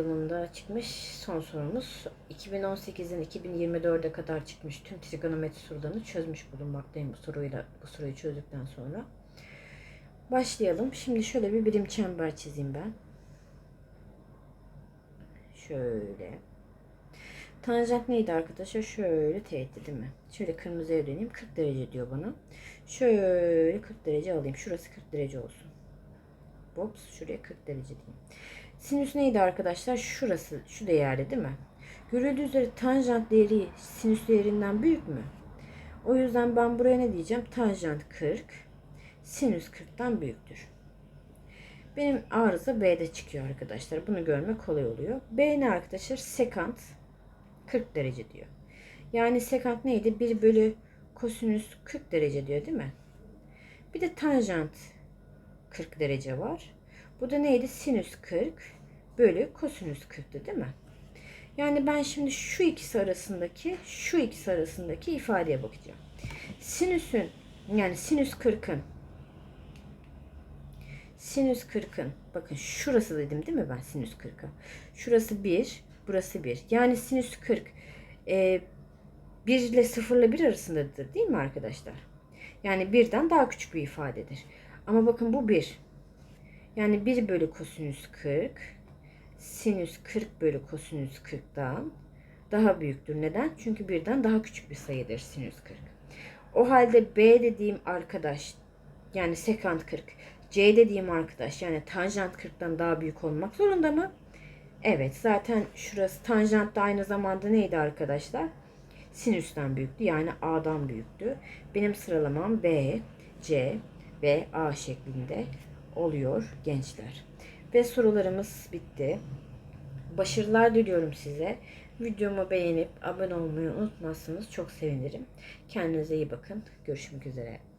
yılında çıkmış son sorumuz. 2018'den 2024'e kadar çıkmış tüm trigonometri sorularını çözmüş bulunmaktayım bu soruyla bu soruyu çözdükten sonra. Başlayalım. Şimdi şöyle bir birim çember çizeyim ben. Şöyle. Tanjant neydi arkadaşlar? Şöyle teğetti değil mi? Şöyle kırmızıya döneyim. 40 derece diyor bana. Şöyle 40 derece alayım. Şurası 40 derece olsun. Bops şuraya 40 derece diyeyim. Sinüs neydi arkadaşlar? Şurası, şu değerli değil mi? Görüldüğü üzere tanjant değeri sinüs değerinden büyük mü? O yüzden ben buraya ne diyeceğim? Tanjant 40, sinüs 40'tan büyüktür. Benim arıza B'de çıkıyor arkadaşlar. Bunu görmek kolay oluyor. B ne arkadaşlar? Sekant 40 derece diyor. Yani sekant neydi? 1 bölü kosinüs 40 derece diyor değil mi? Bir de tanjant 40 derece var. Bu da neydi? Sinüs 40 bölü kosinüs 40'tı değil mi? Yani ben şimdi şu ikisi arasındaki şu ikisi arasındaki ifadeye bakacağım. Sinüsün yani sinüs 40'ın sinüs 40'ın bakın şurası dedim değil mi ben sinüs 40'a? Şurası 1, burası 1. Yani sinüs 40 e, 1 ile 0 ile 1 arasındadır değil mi arkadaşlar? Yani birden daha küçük bir ifadedir. Ama bakın bu 1. Yani 1 bölü kosinüs 40 sinüs 40 bölü kosinüs 40'dan daha büyüktür. Neden? Çünkü birden daha küçük bir sayıdır sinüs 40. O halde B dediğim arkadaş yani sekant 40 C dediğim arkadaş yani tanjant 40'tan daha büyük olmak zorunda mı? Evet zaten şurası tanjant da aynı zamanda neydi arkadaşlar? Sinüsten büyüktü yani A'dan büyüktü. Benim sıralamam B, C ve A şeklinde oluyor gençler. Ve sorularımız bitti. Başarılar diliyorum size. Videomu beğenip abone olmayı unutmazsanız çok sevinirim. Kendinize iyi bakın. Görüşmek üzere.